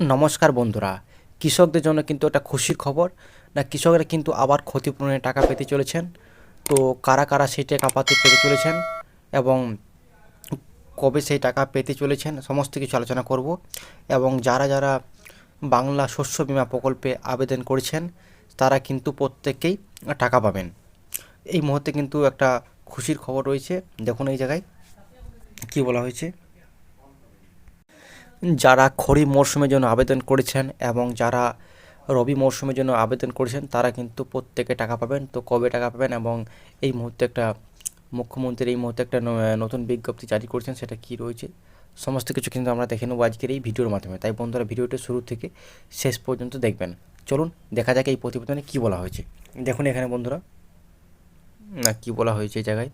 নমস্কার বন্ধুরা। কৃষকদের জন্য কিন্তু একটা খুশির খবর। না, কৃষকরা কিন্তু আবার ক্ষতিপূরণের টাকা পেতে চলেছেন। তো কারা কারা সেই টাকা পাতে পেতে চলেছেন এবং কবে সেই টাকা পেতে চলেছেন, সমস্ত কিছু আলোচনা করব। এবং যারা যারা বাংলা শস্য বিমা প্রকল্পে আবেদন করেছেন, তারা কিন্তু প্রত্যেকেই টাকা পাবেন। এই মুহূর্তে কিন্তু একটা খুশির খবর রয়েছে। দেখুন এই জায়গায় কী বলা হয়েছে। যারা খরিফ মরশুমের জন্য আবেদন করেছেন এবং যারা রবি মরশুমের জন্য আবেদন করেছেন, তারা কিন্তু প্রত্যেকে টাকা পাবেন। তো কবে টাকা পাবেন এবং এই মুহূর্তে একটা মুখ্যমন্ত্রী এই মুহূর্তে একটা নতুন বিজ্ঞপ্তি জারি করেছেন, সেটা কী রয়েছে? সমস্ত কিছু কিন্তু আমরা দেখে নেব আজকের এই ভিডিওর মাধ্যমে। তাই বন্ধুরা, ভিডিওটা শুরু থেকে শেষ পর্যন্ত দেখবেন। চলুন, দেখা যাক এই প্রতিবেদনে কী বলা হয়েছে। দেখুন এখানে বন্ধুরা। না, কী বলা হয়েছে এই জায়গায়?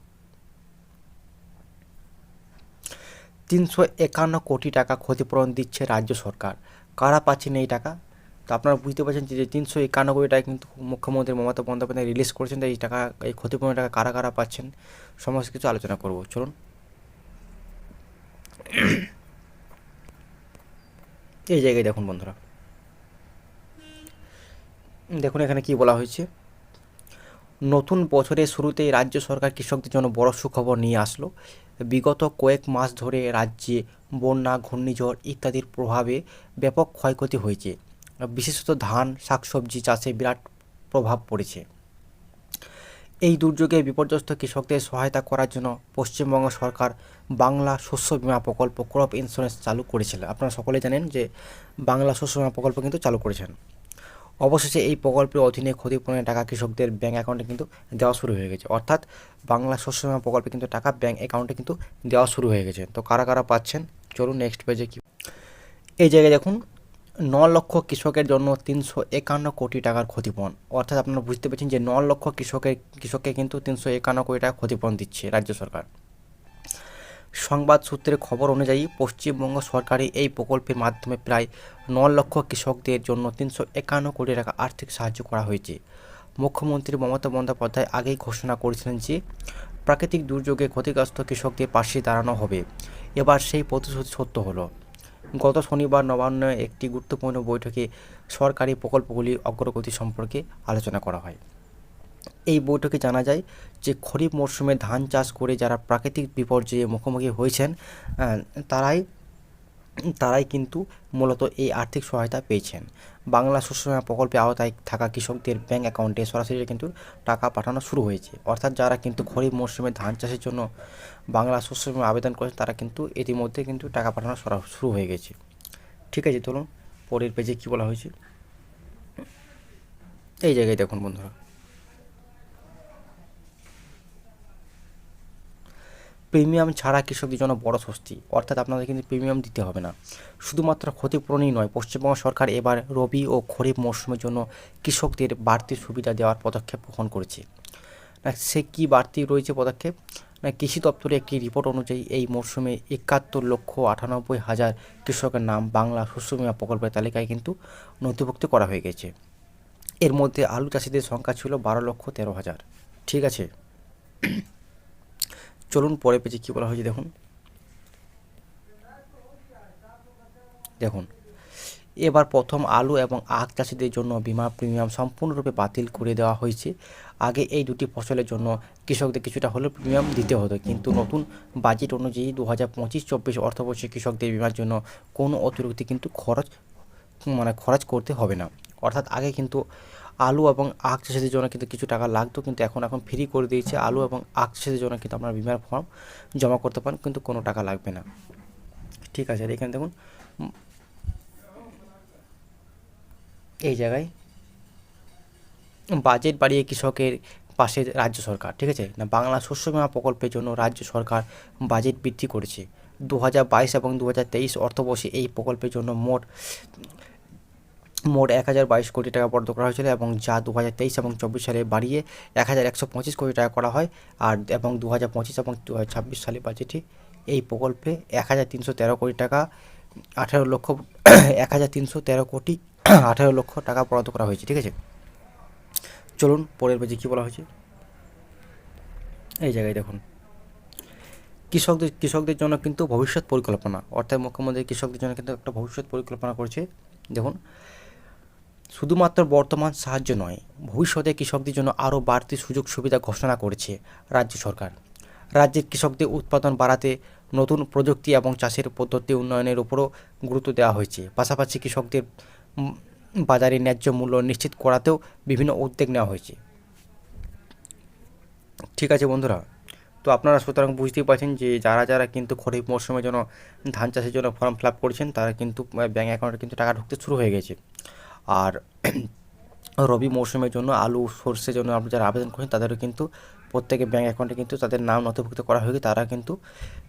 তিনশো একান্ন কোটি টাকা ক্ষতিপূরণ দিচ্ছে রাজ্য সরকার। কারা পাচ্ছেন এই টাকা? তো আপনারা বুঝতে পারছেন যে তিনশো একান্ন কোটি টাকা কিন্তু মুখ্যমন্ত্রী মমতা বন্দ্যোপাধ্যায় রিলিজ করেছেন এই টাকা, এই ক্ষতিপূরণের টাকা কারা কারা পাচ্ছেন সমস্ত কিছু আলোচনা করব। চলুন। এই জায়গায় দেখুন বন্ধুরা। দেখুন এখানে কি বলা হয়েছে। নতুন বছরের শুরুতেই রাজ্য সরকার কৃষকদের জন্য বড় সুখবর নিয়ে আসলো। বিগত কয়েক মাস ধরে রাজ্যে বন্যা, ঘূর্ণিঝড় ইত্যাদির প্রভাবে ব্যাপক ক্ষয়ক্ষতি হয়েছে। বিশেষত ধান, শাকসবজি চাষে বিরাট প্রভাব পড়েছে। এই দুর্যোগে বিপর্যস্ত কৃষকদের সহায়তা করার জন্য পশ্চিমবঙ্গ সরকার বাংলা শস্য বিমা প্রকল্প, ক্রপ ইন্স্যুরেন্স চালু করেছিল। আপনারা সকলে জানেন যে বাংলা শস্য বিমা প্রকল্প কিন্তু চালু করেছেন। অবশেষে এই প্রকল্পের অধীনে ক্ষতিপূরণের টাকা কৃষকদের ব্যাঙ্ক অ্যাকাউন্টে কিন্তু দেওয়া শুরু হয়ে গেছে। অর্থাৎ বাংলা শস্য বীমা প্রকল্পে কিন্তু টাকা ব্যাঙ্ক অ্যাকাউন্টে কিন্তু দেওয়া শুরু হয়ে গেছে। তো কারা কারা পাচ্ছেন? চলুন নেক্সট পেজে কি এই জায়গায় দেখুন, ন লক্ষ কৃষকের জন্য তিনশো একান্ন কোটি টাকার ক্ষতিপূরণ। অর্থাৎ আপনারা বুঝতে পারছেন যে ন লক্ষ কৃষকের কৃষককে কিন্তু তিনশো একান্ন কোটি টাকা ক্ষতিপূরণ দিচ্ছে রাজ্য সরকার। সংবাদ সূত্রের খবর অনুযায়ী পশ্চিমবঙ্গ সরকারি এই প্রকল্পের মাধ্যমে প্রায় ন লক্ষ কৃষকদের জন্য তিনশো একান্ন কোটি টাকা আর্থিক সাহায্য করা হয়েছে। মুখ্যমন্ত্রী মমতা বন্দ্যোপাধ্যায় আগেই ঘোষণা করেছিলেন যে, প্রাকৃতিক দুর্যোগে ক্ষতিগ্রস্ত কৃষকদের পাশে দাঁড়ানো হবে। এবার সেই প্রতিশ্রুতি সত্য হলো। গত শনিবার নবান্নে একটি গুরুত্বপূর্ণ বৈঠকে সরকারি প্রকল্পগুলির অগ্রগতি সম্পর্কে আলোচনা করা হয়। এই বৈঠকে জানা যায় যে খরিফ মরশুমে ধান চাষ করে যারা প্রাকৃতিক বিপর্যয়ে মুখোমুখি হয়েছেন তারাই তারাই কিন্তু মূলত এই আর্থিক সহায়তা পেয়েছেন। বাংলা শস্য বীমা প্রকল্পে আওতায় থাকা কৃষকদের ব্যাংক অ্যাকাউন্টে সরাসরি কিন্তু টাকা পাঠানো শুরু হয়েছে। অর্থাৎ যারা কিন্তু খরিফ মরশুমে ধান চাষের জন্য বাংলা শস্য বীমা আবেদন করেছে তারা কিন্তু ইতিমধ্যে কিন্তু টাকা পাঠানো শুরু হয়ে গেছে। ঠিক আছে, চলুন পরের পেজে কী বলা হয়েছে? এই জায়গায় দেখুন বন্ধুরা। প্রিমিয়াম ছাড়া কৃষকদের জন্য বড় স্বস্তি। অর্থাৎ আপনাদের কিন্তু প্রিমিয়াম দিতে হবে না। শুধুমাত্র ক্ষতিপূরণই নয়, পশ্চিমবঙ্গ সরকার এবার রবি ও খরিফ মরশুমের জন্য কৃষকদের বাড়তি সুবিধা দেওয়ার পদক্ষেপ গ্রহণ করেছে। না, সে কী বাড়তি রয়েছে পদক্ষেপ? না, কৃষি দপ্তরের একটি রিপোর্ট অনুযায়ী এই মরশুমে একাত্তর লক্ষ আটানব্বই হাজার কৃষকের নাম বাংলা শস্য বীমা প্রকল্পের তালিকায় কিন্তু নথিভুক্ত করা হয়ে গেছে। এর মধ্যে আলু চাষিদের সংখ্যা ছিল বারো লক্ষ তেরো হাজার। ঠিক আছে? চলুন পরে পেজে কী বলা হয়েছে দেখুন। দেখুন, এবার প্রথম আলু এবং আখ চাষিদের জন্য বিমা প্রিমিয়াম সম্পূর্ণরূপে বাতিল করে দেওয়া হয়েছে। আগে এই দুটি ফসলের জন্য কৃষকদের কিছুটা হলেও প্রিমিয়াম দিতে হতো, কিন্তু নতুন বাজেট অনুযায়ী দু হাজার পঁচিশ চব্বিশ অর্থবর্ষে কৃষকদের বিমার জন্য কোনো অতিরিক্ত কিন্তু খরচ মানে খরচ করতে হবে না। অর্থাৎ আগে কিন্তু আলু এবং আখ চাষের জন্য কিন্তু কিছু টাকা লাগতো, কিন্তু এখন এখন ফ্রি করে দিয়েছে আলু এবং আখ চাষের জন্য কিন্তু আপনারা বিমার ফর্ম জমা করতে পারেন, কিন্তু কোনো টাকা লাগবে না। ঠিক আছে এখানে দেখুন এই জায়গায় বাজেট বাড়িয়ে কৃষকের পাশে রাজ্য সরকার, ঠিক আছে? না, বাংলা শস্য বীমা প্রকল্পের জন্য রাজ্য সরকার বাজেট বৃদ্ধি করেছে। দু হাজার বাইশ এবং দু হাজার তেইশ অর্থবর্ষে এই প্রকল্পের জন্য মোট মোট এক হাজার বাইশ কোটি টাকা বরাদ্দ করা হয়েছিল এবং যা দু হাজার তেইশ এবং চব্বিশ সালে বাড়িয়ে এক হাজার একশো পঁচিশ কোটি টাকা করা হয় আর এবং দু হাজার পঁচিশ এবং দু হাজার ছাব্বিশ সালে বাজেটে এই প্রকল্পে এক হাজার তিনশো তেরো কোটি টাকা, আঠারো লক্ষ, এক হাজার তিনশো তেরো কোটি, আঠারো লক্ষ টাকা বরাদ্দ করা হয়েছে, ঠিক আছে? চলুন, পরের পেজে কী বলা হয়েছে? এই জায়গায় দেখুন। কৃষকদের কৃষকদের জন্য কিন্তু ভবিষ্যৎ পরিকল্পনা, অর্থাৎ মুখ্যমন্ত্রী কৃষকদের জন্য কিন্তু একটা ভবিষ্যৎ পরিকল্পনা করেছে। দেখুন শুধুমাত্র বর্তমান সাহায্য নয়, ভবিষ্যতে কৃষকদের জন্য আরও বাড়তি সুযোগ সুবিধা ঘোষণা করেছে রাজ্য সরকার। রাজ্যের কৃষকদের উৎপাদন বাড়াতে নতুন প্রযুক্তি এবং চাষের পদ্ধতি উন্নয়নের উপরও গুরুত্ব দেওয়া হয়েছে। পাশাপাশি কৃষকদের বাজারে ন্যায্য মূল্য নিশ্চিত করাতেও বিভিন্ন উদ্যোগ নেওয়া হয়েছে। ঠিক আছে বন্ধুরা, তো আপনারা সুতরাং বুঝতেই পারছেন যে যারা যারা কিন্তু খরিফ মরশুমের জন্য ধান চাষের জন্য ফর্ম ফিল আপ করেছেন, তারা কিন্তু ব্যাঙ্ক অ্যাকাউন্টে কিন্তু টাকা ঢুকতে শুরু হয়ে গেছে। আর রবি মৌসুমের জন্য আলু সর্ষের জন্য আপনি যারা আবেদন করেন তাদেরও কিন্তু প্রত্যেকের ব্যাঙ্ক অ্যাকাউন্টে কিন্তু তাদের নাম নথিভুক্ত করা হয়ে তারা কিন্তু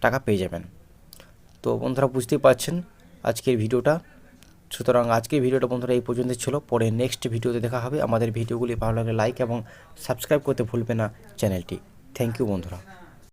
টাকা পেয়ে যাবেন। তো বন্ধুরা বুঝতেই পারছেন আজকের ভিডিওটা। সুতরাং আজকের ভিডিওটা বন্ধুরা এই পর্যন্ত ছিল। পরে নেক্সট ভিডিওতে দেখা হবে। আমাদের ভিডিওগুলি ভালো লাগলে লাইক এবং সাবস্ক্রাইব করতে ভুলবে না চ্যানেলটি। থ্যাংক ইউ বন্ধুরা।